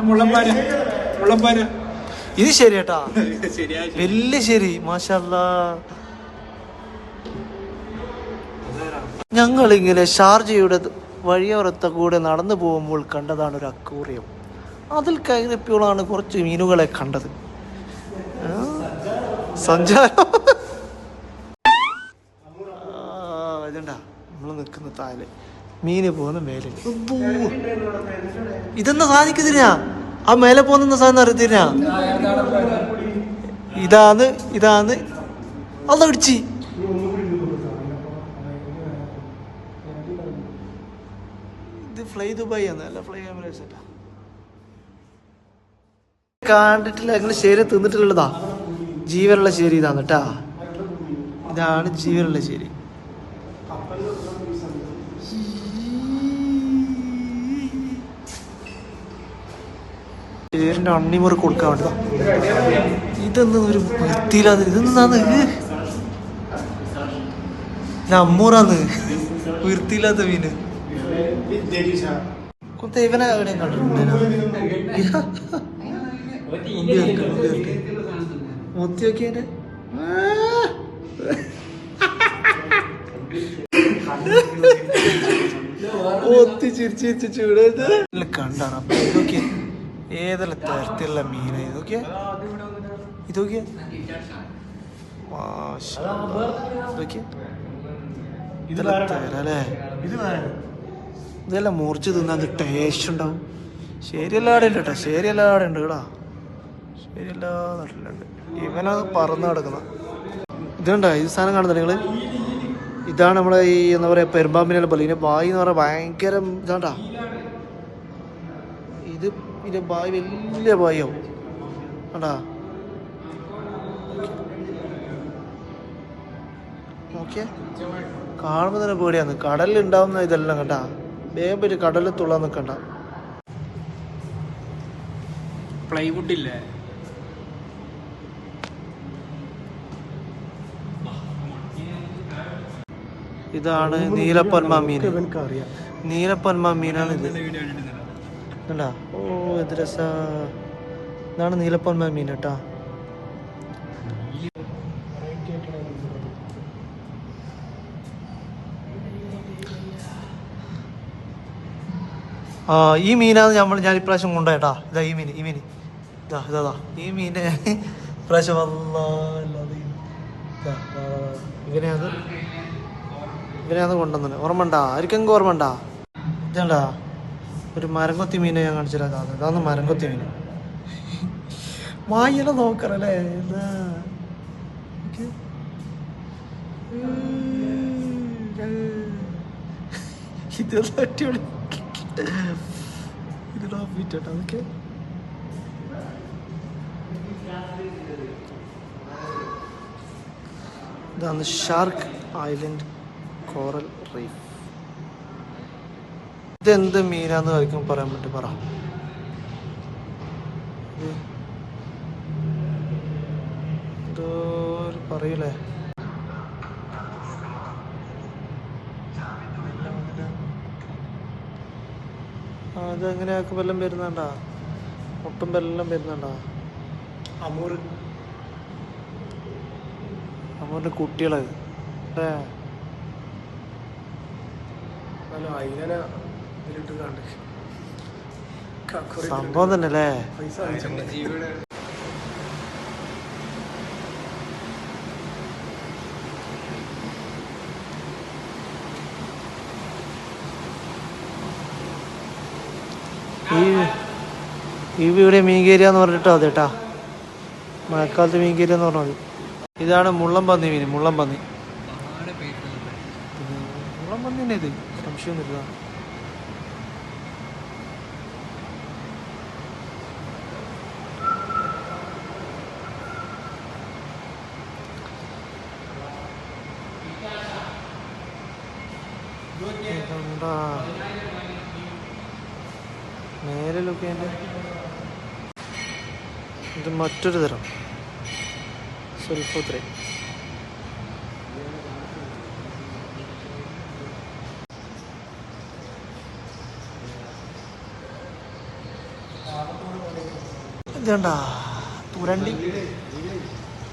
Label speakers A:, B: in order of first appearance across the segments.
A: മുള്ളമ്പാര മുള്ളമ്പാര
B: ഇത് ശരിയേട്ടാ.
A: ശരിയാ
B: വലിയ ശരി മാഷല്ലാ. ഞങ്ങളിങ്ങനെ ഷാർജയുടെ വഴിയോരത്ത കൂടെ നടന്നു പോകുമ്പോൾ കണ്ടതാണ് ഒരു അക്കൂറിയം. അതിൽ കയറിയപ്പോഴാണ് കുറച്ച് മീനുകളെ കണ്ടത്. സഞ്ചാരം. ഇതുണ്ടാ നമ്മൾ നിൽക്കുന്ന താൽ മീന് പോകുന്ന മേലെ ഇതെന്നാ സാധിക്കുന്നില്ല? ആ മേലെ പോകുന്ന സാധനം അറിയത്തില്ല? ഇതാന്ന് ഇതാന്ന്. അത് അടിച്ച് ഇത് ഫ്ലൈ ദുബായ് ആണ്. അല്ല ഫ്ലൈ എമിറേറ്റ്സ് അല്ല കണ്ടിട്ടില്ല അങ്ങനെ ശരി തിന്നിട്ടുള്ളതാ. ജീവനുള്ള ശരി ഇതാണ് കേട്ടാ. ഇതാണ് ജീവനുള്ള ശരി. ശരിന്റെ അണ്ണിമുറി കൊടുക്കാൻ വേണ്ടതാ. ഇതൊന്നും ഒരു വൃത്തിയില്ലാതെ ഇതെന്താന്ന് ഇത് അമ്മൂറാന്ന്. വൃത്തിയില്ലാത്ത മീന്. കൊത്ത ഇവനെ എവിടെയും കണ്ടിട്ടുണ്ടോ മുത്തി നോക്കിയതിന്റെ ഏതെല്ലാം തരത്തിലുള്ള മീന ഇതൊക്കെ ഇതൊക്കെ ഇതൊക്കെ ഇതെല്ലാം തരല്ലേ ഇതെല്ലാം മുറിച്ച് തിന്നാൻ ടേസ്റ്റ് ഉണ്ടാവും? ശരിയല്ലാടെ ഉണ്ട് കേട്ടോ ശരിയല്ലാടെ ഉണ്ട് കേടാ. ശരിയല്ലാ നാട്ടിലുണ്ട് ഇവനത് പറന്ന് കിടക്കുന്ന ഇതുണ്ടോ ഈ സാധനം കാണുന്നത് നിങ്ങൾ ഇതാണ് നമ്മളെ ഈ എന്താ പറയുക പെരുമ്പാമ്പിനെ പോലെ. ഇതിന്റെ വായി എന്ന് പറയാ ഭയങ്കര ഇതാണ്ടാ. ഇത് ഇതിന്റെ ഭാവി വലിയ ബായിയാവും കണ്ടാ? നോക്കിയേ. കാണുമ്പോൾ തന്നെ പേടിയാന്ന് കടലിൽ ഉണ്ടാവുന്ന ഇതെല്ലാം കണ്ടാ? വേഗം പറ്റി കടലിൽ തുള്ളാൻ നിൽക്കണ്ട.
A: പ്ലൈവുഡ് ഇല്ലേ?
B: ഇതാണ് നീലപ്പൊന്മ മീൻ നീലപ്പൊന്മ മീനാണ് ഇത് കണ്ടാ ഓ ഇത് രസ. ഇതാണ് നീലപ്പൊന്മ മീൻ കേട്ടാ. ആ ഈ മീനാണ് നമ്മൾ ഞാൻ ഇപ്രാവശ്യം കൊണ്ടുപോയിട്ടാ ഇതാ ഈ മീൻ ഈ മീൻ. ഇതാ ഇതാ. ഈ മീനെ ഇപ്രാവശ്യം ഇങ്ങനെയാണ് ഇങ്ങനെയാണ് കൊണ്ടുവന്നത്. ഓർമ്മ ഉണ്ടാ? ആർക്കെങ്കിലും ഓർമ്മ ഉണ്ടാ? ഇതാണ്ടാ? ഒരു മരംകൊത്തി മീനെ ഞാൻ കാണിച്ചിരാം ഇതാണ് മരംകൊത്തി മീൻ. വായില നോക്കറല്ലേ? എന്താ അതൊക്കെ. ഇതാണ് ഷാർക്ക് ഐലൻഡ് കോറൽ റീഫ്. ഇതെന്ത് മീനാന്ന് കഴിക്കും പറയാൻ പറ്റി പറ. പറയൂലേ? ആ അതെങ്ങനെയൊക്കെ വെല്ലം വരുന്നുണ്ടാ? ഒട്ടും വെല്ലം വരുന്നുണ്ടാ?
A: അമൂർ.
B: അമൂറിന്റെ കുട്ടികൾ. അല്ലേ?
A: നല്ല അതിനെ
B: സംഭവം തന്നെ അല്ലേ ഈ ഈ ഇവിടെ മീൻകേരിയ എന്ന് പറഞ്ഞിട്ടോ അതേട്ടാ മഴക്കാലത്ത് മീൻകേരിയ എന്ന് പറഞ്ഞാൽ മതി. ഇതാണ് മുള്ളം പന്നി മീൻ മുള്ളം പന്നി. മുള്ളം പന്നി തന്നെ ഇത്. സംശയമൊന്നുമില്ല. ഇതെന്താ ലുക്ക് അതിന്റെ ഇത് മറ്റൊരു തരം. സ്വൽപ്പത്രേ ഇതുണ്ടാ തുരണ്ടി.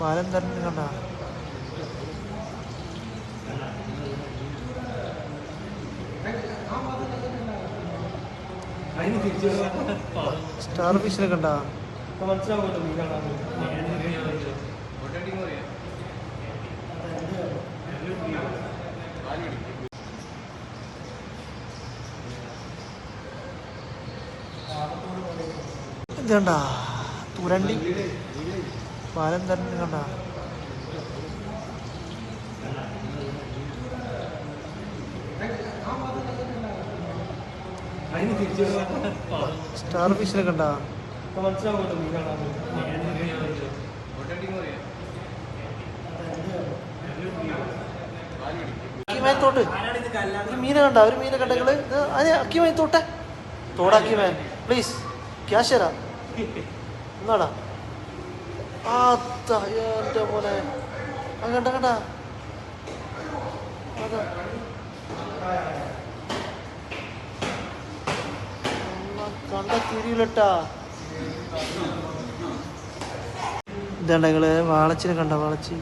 B: പാലം തരണ്ടി കണ്ട? സ്റ്റാർ ഫിഷിനെ കണ്ട
A: മനസ്സിലാവുമല്ലോ മീനാണ്
B: ഇത് കണ്ട തുരണ്ടി? പാലം തരണ്ടി കണ്ട? സ്റ്റാർ ഫിഷിനെ കണ്ട? അക്കിമേത്തോട്ട് ഒരു മീനെ കണ്ട? ഒരു മീനെ കണ്ട നിങ്ങൾ? ഇത് അതെ അക്കിമേ തോട്ടെ? തോടാക്കിമേ പ്ലീസ് ക്യാഷ് തരാ എന്നാടാ ആ എന്റെ പോലെ ആ കണ്ട കണ്ട. അതാ. കണ്ട തിരിയിലട്ടാ. ഇതാണ്ട വാളച്ചിനെ കണ്ട വാളച്ചി.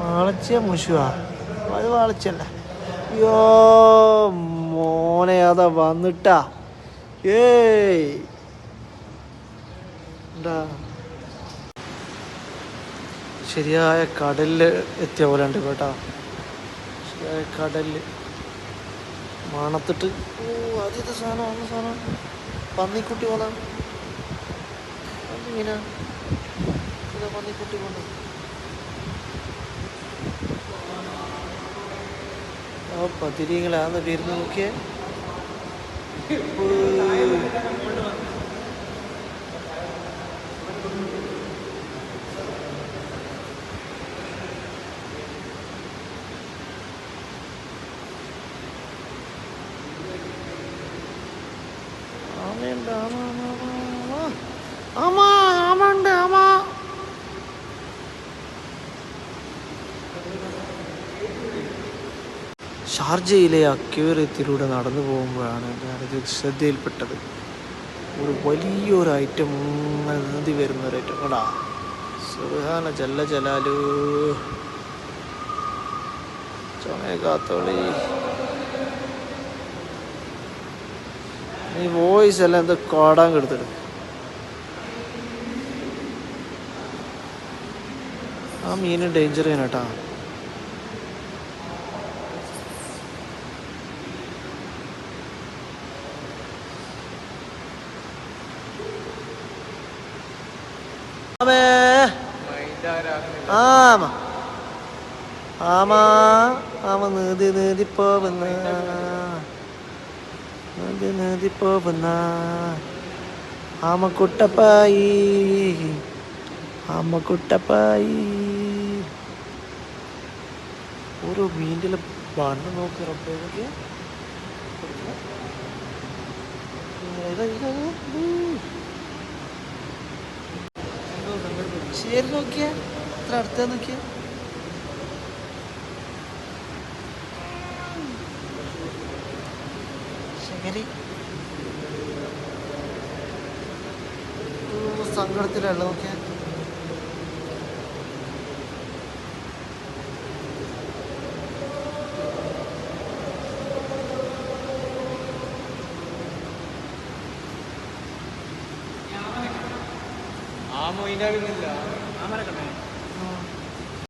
B: വാളച്ചിയ മുഷുവാ അത് വാളച്ചല്ല. അയ്യോ മോനെ അതാ വന്നിട്ടാ. ഏയ്. ശരിയായ കടലിൽ എത്തിയ പോലെ ഉണ്ട് കേട്ടോ. കടലിൽ മണത്തിട്ട്. ഓ ആദ്യത്തെ സാധനം അന്ന് സാധനം. പന്നിക്കുട്ടി പോന്ന അതിങ്ങനെ ഇതാ പന്നിക്കുട്ടി കൊണ്ട്. ആ പതിരിങ്ങളാന്ന് വരുന്ന നോക്കിയേ. ആമ ഉണ്ട് ആമ ഷാർജയിലെ അക്വേറിയത്തിലൂടെ നടന്നു പോകുമ്പോഴാണ് ഞാനിത് ശ്രദ്ധയിൽപ്പെട്ടത്. ഒരു വലിയൊരു ഐറ്റം ഇങ്ങനെ നീന്തി വരുന്ന ഒരു ഐറ്റം കടാ സുഹാന ജല്ല. ജലാലു ചുമയക്കാത്തോളി നീ വോയിസ് എല്ലാം എന്താ കാടാൻ കെടുത്തിട്ട്. ആ മീൻ ഡേഞ്ചർ ചെയ്യണം കേട്ടാ. ആമേ. ആമ. ആമ. നീതി നീതി പോവുന്ന. നീതി പോവുന്ന ആമക്കുട്ടപ്പായി ആമക്കുട്ടപ്പായി. ആമ കുട്ടപ്പായി ഓരോ മീന്റെ ബണ്ണ് നോക്കി റബ്ബേ. ശരി നോക്കിയേ ഇത്ര അടുത്ത നോക്കിയേ. ശരി സങ്കടത്തിലല്ല ഓക്കെ
A: ആ
B: മൊയിന്റെ